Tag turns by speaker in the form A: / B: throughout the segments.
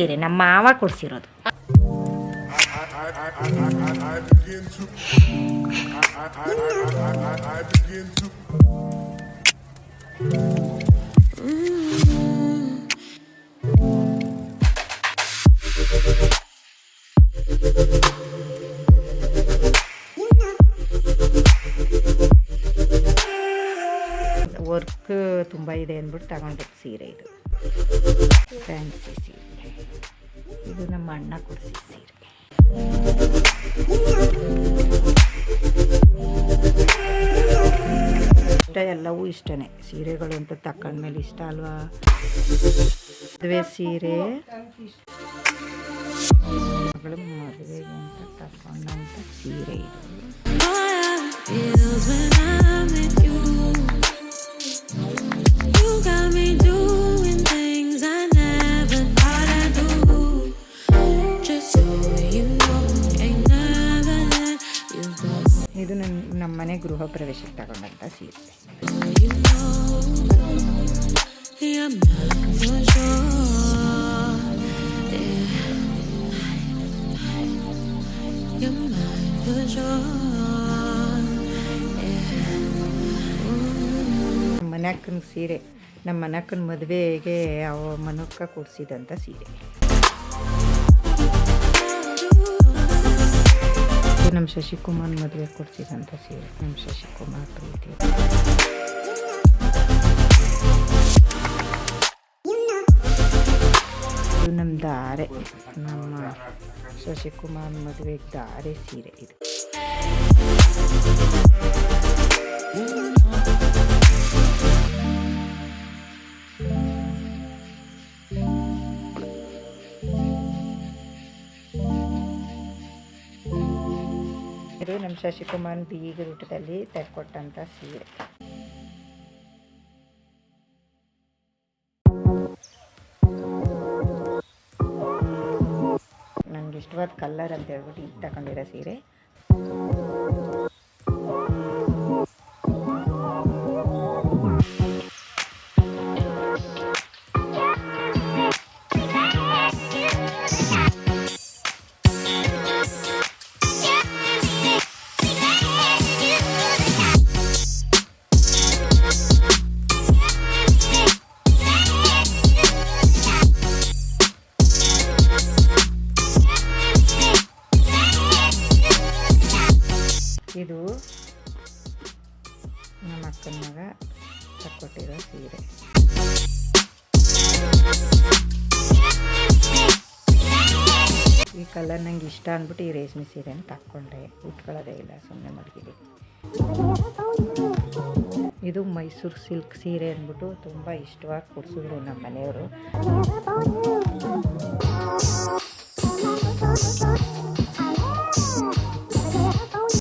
A: ಸೀರೆ ನಮ್ಮ ಮಾವ ಕೊಡ್ಸಿರೋದು. ವರ್ಕ್ ತುಂಬ ಇದೆ ಅಂದ್ಬಿಟ್ಟು ತಗೊಂಡಿದ್ದು ಸೀರೆ ಇದು ಫ್ಯಾನ್ಸಿ ಸೀರೆ ಇದು ನಮ್ಮ ಅಣ್ಣ ಕೊಡಿಸಿ ಸೀರೆ. ಇಷ್ಟ ಎಲ್ಲವೂ ಇಷ್ಟನೇ. ಸೀರೆಗಳು ಅಂತ ತಕೊಂಡ್ಮೇಲೆ ಇಷ್ಟ ಅಲ್ವಾ? ಮದುವೆ ಸೀರೆ. ಮಗಳು ಮದುವೆಗೆ ಅಂತ ತಕೊಂಡಂಥ ಸೀರೆ ಇದು. ಇದು ನನ್ನ ನಮ್ಮ ಮನೆ ಗೃಹ ಪ್ರವೇಶಕ್ಕೆ ತಗೊಂಡಂಥ ಸೀರೆ ಮನೆಯಕ್ಕನ ಸೀರೆ ನಮ್ಮ ಮನೆಯಕ್ಕನ ಮದುವೆಗೆ ಅವ ಮನಕ್ಕ ಕೊಡಿಸಿದಂಥ ಸೀರೆ. ನಮ್ಮ ಶಶಿಕುಮಾರ್ ಮದುವೆ ಕೊಡಿಸಿದಂಥ ಸೀರೆ ನಮ್ಮ ಶಶಿಕುಮಾರ್ ಪ್ರೀತಿ ಇದು ನಮ್ಮ ದಾರೆ ನಮ್ಮ ಶಶಿಕುಮಾರ್ ಮದುವೆಗೆ ದಾರೆ ಸೀರೆ ಇದು ಇದು ನಮ್ಮ ಶಶಿಕುಮಾರ್ ಬೀಗ ಊಟದಲ್ಲಿ ತೆಕ್ಕೊಟ್ಟಂಥ ಸೀರೆ. ನನಗೆ ಇಷ್ಟವಾದ ಕಲರ್ ಅಂತ ಹೇಳ್ಬಿಟ್ಟು ಈಗ ತಗೊಂಡಿರೋ ಸೀರೆ. ಇದು ನಮ್ಮ ಅಕ್ಕನ ಮಗ ತಕ್ಕೊಟ್ಟಿರೋ ಸೀರೆ. ಈ ಕಲರ್ ನಂಗೆ ಇಷ್ಟ ಅಂದ್ಬಿಟ್ಟು ಈ ರೇಷ್ಮೆ ಸೀರೆನ ತಕ್ಕೊಂಡೆ. ಉಟ್ಕೊಳ್ಳೋದೇ ಇಲ್ಲ ಸುಮ್ಮನೆ ಮಡಗಿದೆ ಇದು ಮೈಸೂರು ಸಿಲ್ಕ್ ಸೀರೆ ಅಂದ್ಬಿಟ್ಟು ತುಂಬ ಇಷ್ಟವಾಗಿ ಕೊಡಿಸಿದ್ರು ನಮ್ಮ ಮನೆಯವರು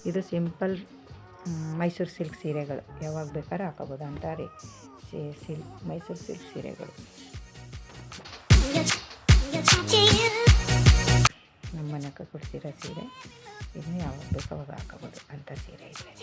A: ಇದು ಸಿಂಪಲ್ ಮೈಸೂರು ಸಿಲ್ಕ್ ಸೀರೆಗಳು. ಯಾವಾಗ ಬೇಕಾದ್ರೆ ಹಾಕೋಬೋದು ಅಂತಾರೆ. ಸಿಲ್ಕ್ ಮೈಸೂರು ಸಿಲ್ಕ್ ಸೀರೆಗಳು. ನಮ್ಮ ಮನೆಗೆ ಕೊಡ್ಸಿರೋ ಸೀರೆ ಇದನ್ನ ಯಾವಾಗ ಬೇಕು ಅವಾಗ ಹಾಕೋಬೋದು ಅಂಥ ಸೀರೆ ಇದೆ.